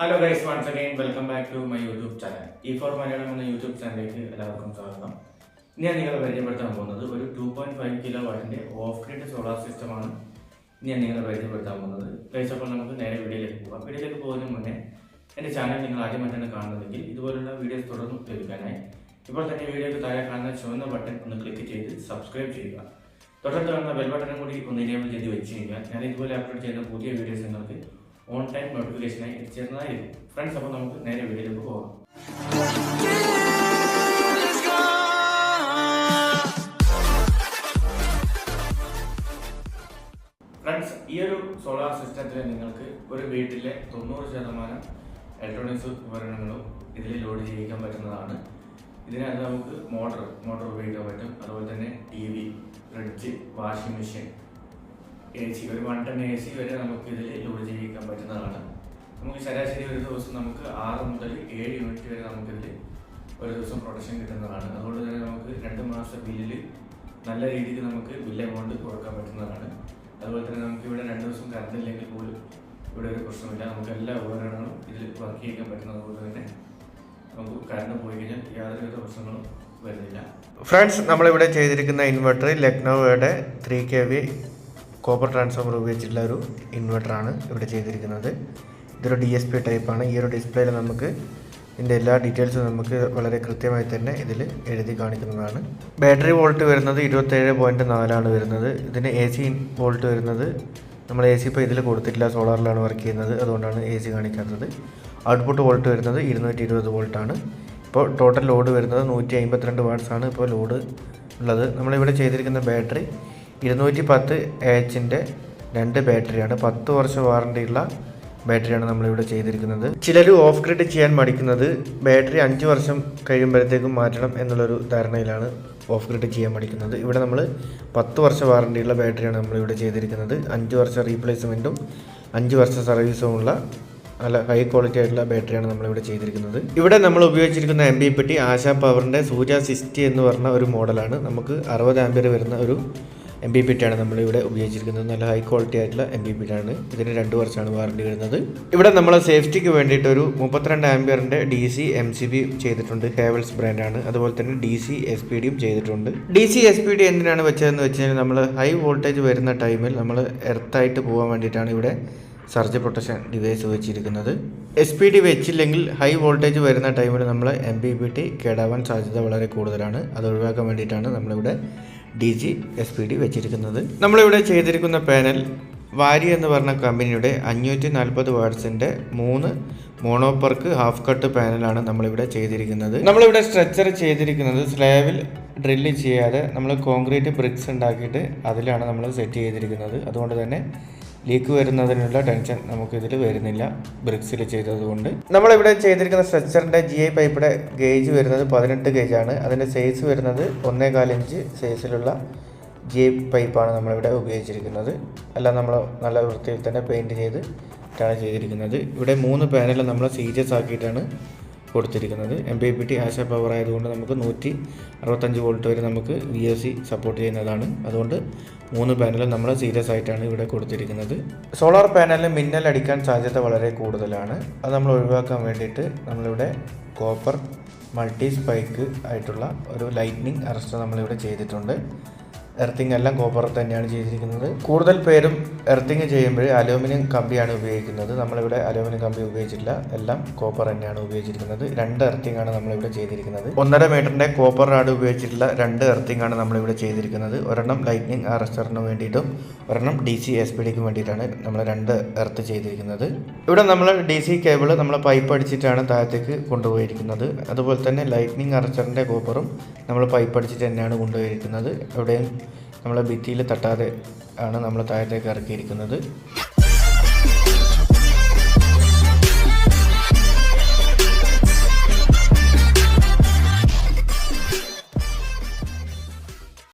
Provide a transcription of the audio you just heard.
Hello guys once again welcome back to my YouTube channel E four Malayalam എന്ന YouTube ചാനലിലേക്ക് എല്ലാവർക്കും സ്വാഗതം. ഞാൻ നിങ്ങളെ പരിചയപ്പെടുത്താൻ പോകുന്നത് ഒരു ടു പോയിന്റ് ഫൈവ് കിലോ വാട്ടിന്റെ ഓഫ് ഗ്രിഡ് സോളാർ സിസ്റ്റമാണ് ഞാൻ നിങ്ങളെ പരിചയപ്പെടുത്താൻ പോകുന്നത്. ഗൈസ് അപ്പോൾ നമുക്ക് നേരെ വീഡിയോയിലേക്ക് പോകാം. വീഡിയോയിലേക്ക് പോകുന്നതിന് മുന്നേ എന്റെ ചാനൽ നിങ്ങൾ ആദ്യമായിട്ടാണ് കാണുന്നതെങ്കിൽ ഇതുപോലുള്ള വീഡിയോസ് തുടർന്ന് ലഭിക്കാനായി. ഇപ്പോൾ തന്നെ വീഡിയോയ്ക്ക് താഴെ കാണുന്ന ചുവന്ന ബട്ടൺ ഒന്ന് ക്ലിക്ക് ചെയ്ത് സബ്സ്ക്രൈബ് ചെയ്യുക. തുടർന്ന് കാണുന്ന ബെൽ ബട്ടണും കൂടി ഒന്ന് ഇനേബിൾ ചെയ്ത് വെച്ച് കഴിഞ്ഞാൽ ഞാൻ ഇതുപോലെ അപ്ലോഡ് ചെയ്യുന്ന പുതിയ വീഡിയോസ് നിങ്ങൾക്ക് ഓൺ ടൈം നോട്ടിഫിക്കേഷനായി എത്തിച്ചേരുന്നതായിരിക്കും ഫ്രണ്ട്സ് അപ്പോൾ നമുക്ക് നേരെ വീഡിയോയിലേക്ക് പോകാം. ഫ്രണ്ട്സ് ഈ ഒരു സോളാർ സിസ്റ്റത്തിൽ നിങ്ങൾക്ക് ഒരു വീട്ടിലെ തൊണ്ണൂറ് ശതമാനം ഇലക്ട്രോണിക്സ് ഉപകരണങ്ങളും ഇതിൽ ലോഡ് ചെയ്യിക്കാൻ പറ്റുന്നതാണ്. ഇതിനകത്ത് നമുക്ക് മോട്ടർ മോട്ടോർ ഉപയോഗിക്കാൻ പറ്റും. അതുപോലെ തന്നെ T V fridge washing machine A C ഒരു വൺ ടൺ എ സി വരെ നമുക്ക് ഇതിൽ ലോഡ് ചെയ്യിക്കാൻ പറ്റുന്നതാണ് നമുക്ക് ശരാശരി ഒരു ദിവസം നമുക്ക് ആറ് മുതൽ ഏഴ് യൂണിറ്റ് വരെ നമുക്കിതിൽ ഒരു ദിവസം പ്രൊഡക്ഷൻ കിട്ടുന്നതാണ്. അതുകൊണ്ട് തന്നെ നമുക്ക് രണ്ട് മാസത്തെ ബില്ലിൽ നല്ല രീതിക്ക് നമുക്ക് ബില്ല് എമൗണ്ട് കൊടുക്കാൻ പറ്റുന്നതാണ്. അതുപോലെ തന്നെ നമുക്ക് ഇവിടെ രണ്ട് ദിവസം കറണ്ട് ഇല്ലെങ്കിൽ പോലും ഇവിടെ ഒരു പ്രശ്നമില്ല. നമുക്ക് എല്ലാ ഉപകരണങ്ങളും ഇതിൽ വർക്ക് ചെയ്യിക്കാൻ പറ്റുന്നത് കൊണ്ട് തന്നെ നമുക്ക് കറണ്ട് പോയി കഴിഞ്ഞാൽ യാതൊരുവിധ പ്രശ്നങ്ങളും വരുന്നില്ല. ഫ്രണ്ട്സ് നമ്മളിവിടെ ചെയ്തിരിക്കുന്ന inverter ലക്നൗയുടെ three K V copper transformer ഉപയോഗിച്ചിട്ടുള്ള ഒരു ഇൻവെർട്ടറാണ് ഇവിടെ ചെയ്തിരിക്കുന്നത്. ഇതൊരു ഡി എസ് പി ടൈപ്പാണ്. ഈ ഒരു ഡിസ്പ്ലേയിൽ നമുക്ക് ഇതിന്റെ എല്ലാ ഡീറ്റെയിൽസും നമുക്ക് വളരെ കൃത്യമായി തന്നെ ഇതിൽ എഴുതി കാണിക്കുന്നതാണ്. ബാറ്ററി വോൾട്ട് വരുന്നത് ഇരുപത്തേഴ് പോയിന്റ് നാലാണ് വരുന്നത്. ഇതിന് എ സി വോൾട്ട് വരുന്നത് നമ്മൾ എ സി ഇപ്പോൾ ഇതിൽ കൊടുത്തിട്ടില്ല. സോളാറിലാണ് വർക്ക് ചെയ്യുന്നത്. അതുകൊണ്ടാണ് എ സി കാണിക്കാത്തത്. ഔട്ട്പുട്ട് വോൾട്ട് വരുന്നത് ഇരുന്നൂറ്റി ഇരുപത് വോൾട്ടാണ്. ഇപ്പോൾ ടോട്ടൽ ലോഡ് വരുന്നത് നൂറ്റി അമ്പത്തിരണ്ട് വാട്ട്സാണ് ഇപ്പോൾ ലോഡ് ഉള്ളത്. നമ്മളിവിടെ ചെയ്തിരിക്കുന്ന ബാറ്ററി ഇരുന്നൂറ്റി പത്ത് എച്ചിന്റെ രണ്ട് ബാറ്ററിയാണ് പത്ത് വർഷം വാറണ്ടിയുള്ള ബാറ്ററിയാണ് നമ്മളിവിടെ ചെയ്തിരിക്കുന്നത്. ചിലർ ഓഫ് ഗ്രിഡ് ചെയ്യാൻ മടിക്കുന്നത് ബാറ്ററി അഞ്ച് വർഷം കഴിയുമ്പോഴത്തേക്കും മാറ്റണം എന്നുള്ളൊരു ധാരണയിലാണ് ഓഫ് ഗ്രിഡ് ചെയ്യാൻ മടിക്കുന്നത്. ഇവിടെ നമ്മൾ പത്ത് വർഷം വാറണ്ടിയുള്ള ബാറ്ററിയാണ് നമ്മളിവിടെ ചെയ്തിരിക്കുന്നത്. അഞ്ച് വർഷ റീപ്ലേസ്മെന്റും അഞ്ച് വർഷ സർവീസുമുള്ള നല്ല ഹൈ ക്വാളിറ്റി ആയിട്ടുള്ള ബാറ്ററിയാണ് നമ്മളിവിടെ ചെയ്തിരിക്കുന്നത്. ഇവിടെ നമ്മൾ ഉപയോഗിച്ചിരിക്കുന്ന എം ബി പെട്ടി ആശാ പവറിന്റെ സൂര്യ സിക്സ്റ്റി എന്ന് പറഞ്ഞ ഒരു മോഡലാണ്. നമുക്ക് അറുപത് ആംബിയർ വരുന്ന ഒരു എം ബി നമ്മൾ നമ്മളിവിടെ ഉപയോഗിച്ചിരിക്കുന്നത്. നല്ല ഹൈ ക്വാളിറ്റി ആയിട്ടുള്ള എം ബി പെട്ടിയാണ് ഇതിന് രണ്ട് വർഷമാണ് വാറണ്ടി വരുന്നത്. ഇവിടെ നമ്മൾ സേഫ്റ്റിക്ക് വേണ്ടിയിട്ട് ഒരു മുപ്പത്തിരണ്ട് ആംബിയറിന്റെ D C M C B ചെയ്തിട്ടുണ്ട്. ഹേവൽസ് ബ്രാൻഡാണ് അതുപോലെ തന്നെ ഡി സി എസ് പി ഡിയും ചെയ്തിട്ടുണ്ട്. D C S P D എന്തിനാണ് വെച്ചതെന്ന് വെച്ച് കഴിഞ്ഞാൽ നമ്മൾ ഹൈ വോൾട്ടേജ് വരുന്ന ടൈമിൽ നമ്മൾ എർത്തായിട്ട് പോകാൻ വേണ്ടിയിട്ടാണ് ഇവിടെ സർജ് പ്രൊട്ടക്ഷൻ ഡിവൈസ് വെച്ചിരിക്കുന്നത്. എസ് പി ഡി വെച്ചില്ലെങ്കിൽ ഹൈ വോൾട്ടേജ് വരുന്ന ടൈമിൽ നമ്മൾ എം ബി ബി ടി കേടാവാൻ സാധ്യത വളരെ കൂടുതലാണ്. അത് ഒഴിവാക്കാൻ വേണ്ടിയിട്ടാണ് നമ്മളിവിടെ D G S P D വെച്ചിരിക്കുന്നത്. നമ്മളിവിടെ ചെയ്തിരിക്കുന്ന പാനൽ വാരി എന്ന് പറഞ്ഞ കമ്പനിയുടെ അഞ്ഞൂറ്റി നാൽപ്പത് വാർഡ്സിന്റെ മൂന്ന് മോണോപ്പർക്ക് ഹാഫ് കട്ട് പാനലാണ് നമ്മളിവിടെ ചെയ്തിരിക്കുന്നത്. നമ്മളിവിടെ സ്ട്രെച്ചർ ചെയ്തിരിക്കുന്നത് സ്ലാബിൽ ഡ്രില്ല് ചെയ്യാതെ നമ്മൾ കോൺക്രീറ്റ് ബ്രിക്സ് ഉണ്ടാക്കിയിട്ട് അതിലാണ് നമ്മൾ സെറ്റ് ചെയ്തിരിക്കുന്നത്. അതുകൊണ്ട് തന്നെ ലീക്ക് വരുന്നതിനുള്ള ടെൻഷൻ നമുക്കിതിൽ വരുന്നില്ല. ബ്രിക്സിൽ ചെയ്തതുകൊണ്ട്. നമ്മളിവിടെ ചെയ്തിരിക്കുന്ന സ്ട്രക്ചറിന്റെ ജി ഐ പൈപ്പിടെ ഗേജ് വരുന്നത് പതിനെട്ട് ഗേജാണ് അതിന്റെ സൈസ് വരുന്നത് ഒന്നേകാൽ ഇഞ്ച് സൈസിലുള്ള ജി ഐ പൈപ്പാണ് നമ്മളിവിടെ ഉപയോഗിച്ചിരിക്കുന്നത്. എല്ലാം നമ്മൾ നല്ല വൃത്തിയിൽ തന്നെ പെയിന്റ് ചെയ്ത് ാണ് ചെയ്തിരിക്കുന്നത്. ഇവിടെ മൂന്ന് പാനൽ നമ്മൾ സീരിയസ് ആക്കിയിട്ടാണ് കൊടുത്തിരിക്കുന്നത്. എം പി പി ടി ആശ പവർ ആയതുകൊണ്ട് നമുക്ക് നൂറ്റി അറുപത്തഞ്ച് വോൾട്ട് വരെ നമുക്ക് വി എസ് സി സപ്പോർട്ട് ചെയ്യുന്നതാണ്. അതുകൊണ്ട് മൂന്ന് പാനലും നമ്മൾ സീരിയസ് ആയിട്ടാണ് ഇവിടെ കൊടുത്തിരിക്കുന്നത്. സോളാർ പാനലിന് മിന്നൽ അടിക്കാൻ സാധ്യത വളരെ കൂടുതലാണ്. അത് നമ്മൾ ഒഴിവാക്കാൻ വേണ്ടിയിട്ട് നമ്മളിവിടെ കോപ്പർ മൾട്ടി സ്പൈക്ക് ആയിട്ടുള്ള ഒരു ലൈറ്റ്നിങ് അറസ്റ്റ് നമ്മളിവിടെ ചെയ്തിട്ടുണ്ട്. എർത്തിങ് എല്ലാം കോപ്പർ തന്നെയാണ് ചെയ്തിരിക്കുന്നത്. കൂടുതൽ പേരും എർത്തിങ് ചെയ്യുമ്പോൾ അലൂമിനിയം കമ്പിയാണ് ഉപയോഗിക്കുന്നത്. നമ്മളിവിടെ അലൂമിനിയം കമ്പി ഉപയോഗിച്ചിട്ടില്ല. എല്ലാം കോപ്പർ തന്നെയാണ് ഉപയോഗിച്ചിരിക്കുന്നത്. രണ്ട് എർത്തിങ് ആണ് നമ്മളിവിടെ ചെയ്തിരിക്കുന്നത്. ഒന്നര മീറ്ററിന്റെ കോപ്പർ റാഡ് ഉപയോഗിച്ചിട്ടുള്ള രണ്ട് എർത്തിങ് ആണ് നമ്മളിവിടെ ചെയ്തിരിക്കുന്നത്. ഒരെണ്ണം ലൈറ്റ്നിങ് അറസ്റ്ററിന് വേണ്ടിയിട്ടും ഒരെണ്ണം ഡി സി എസ് പി ഡിക്ക് വേണ്ടിയിട്ടാണ് നമ്മൾ രണ്ട് എർത്ത് ചെയ്തിരിക്കുന്നത്. ഇവിടെ നമ്മൾ ഡി സി കേബിൾ നമ്മൾ പൈപ്പ് അടിച്ചിട്ടാണ് താഴത്തേക്ക് കൊണ്ടുപോയിരിക്കുന്നത്. അതുപോലെ തന്നെ ലൈറ്റ്നിങ് അറസ്റ്ററിന്റെ കോപ്പറും നമ്മൾ പൈപ്പ് അടിച്ചിട്ട് തന്നെയാണ് കൊണ്ടുപോയിരിക്കുന്നത്. എവിടെയും നമ്മളെ ഭിത്തിയിൽ തട്ടാതെ ആണ് നമ്മൾ താഴത്തേക്ക് ഇറക്കിയിരിക്കുന്നത്.